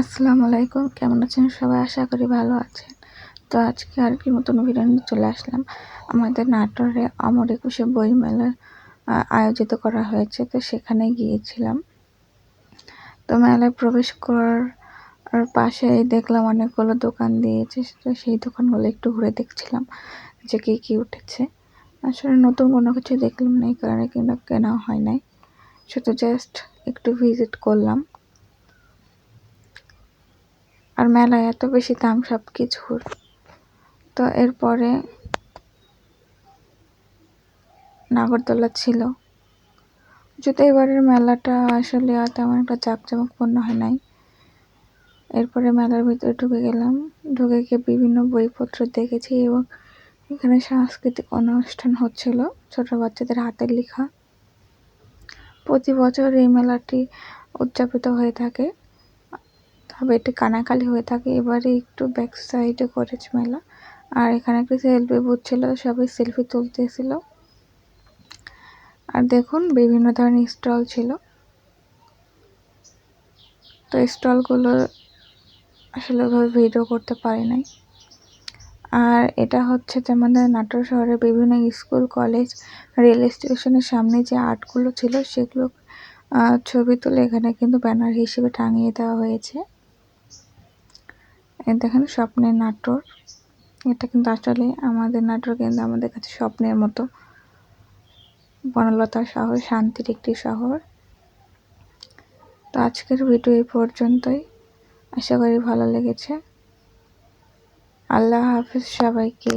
আসসালামু আলাইকুম। কেমন আছেন? সবাই আশা করি ভালো আছেন। তো আজকে আর কি নতুন ভিডিও নিয়ে চলে আসলাম। আমাদের নাটোরে অমর একুশে বই মেলা আয়োজিত করা হয়েছে। তো সেখানে গিয়েছিলাম। তো মেলায় প্রবেশ করার পাশেই দেখলাম অনেকগুলো দোকান দিয়েছে। তো সেই দোকানগুলো একটু ঘুরে দেখছিলাম যে কী কী উঠেছে। আসলে নতুন কোনো কিছু দেখলাম না, এই কারণে কিনা কেনা হয় নাই। শুধু জাস্ট একটু ভিজিট করলাম। আর মেলায় এত বেশি দাম সব কিছুর তো এরপরে নাগরদোলা ছিল। যদি এবারের মেলাটা আসলে আর তেমন একটা জাঁকজমকপূর্ণ হয় নাই। এরপরে মেলার ভিতরে ঢুকে গেলাম। ঢুকে গিয়ে বিভিন্ন বইপত্র দেখেছি এবং এখানে সাংস্কৃতিক অনুষ্ঠান হচ্ছিল ছোট বাচ্চাদের হাতের লেখা। প্রতি বছর এই মেলাটি উদযাপিত হয়ে থাকে। তবে এটি কানাকালি হয়ে থাকে। এবারে একটু ব্যাক সাইডে করেছে মেলা। আর এখানে একটা সেলফি বুথ ছিল, সবাই সেলফি তুলতেছিল। আর দেখুন, বিভিন্ন ধরনের স্টল ছিল। তো স্টলগুলো আসলে ওইভাবে ভিডিও করতে পারি নাই। আর এটা হচ্ছে যে আমাদের নাটোর শহরে বিভিন্ন স্কুল কলেজ রেল স্টেশনের সামনে যে আর্টগুলো ছিল, সেগুলো ছবি তুলে এখানে কিন্তু ব্যানার হিসেবে টাঙিয়ে দেওয়া হয়েছে। এই দেখেন স্বপ্নের নাটোর এটা কিন্তু আসলে আমাদের নাটোর কিন্তু আমাদের কাছে স্বপ্নের মতো। বনলতা শহর, শান্তির একটি শহর। তো আজকের ভিডিও এই পর্যন্তই। আশা করি ভালো লেগেছে। আল্লাহ হাফিজ সবাইকে।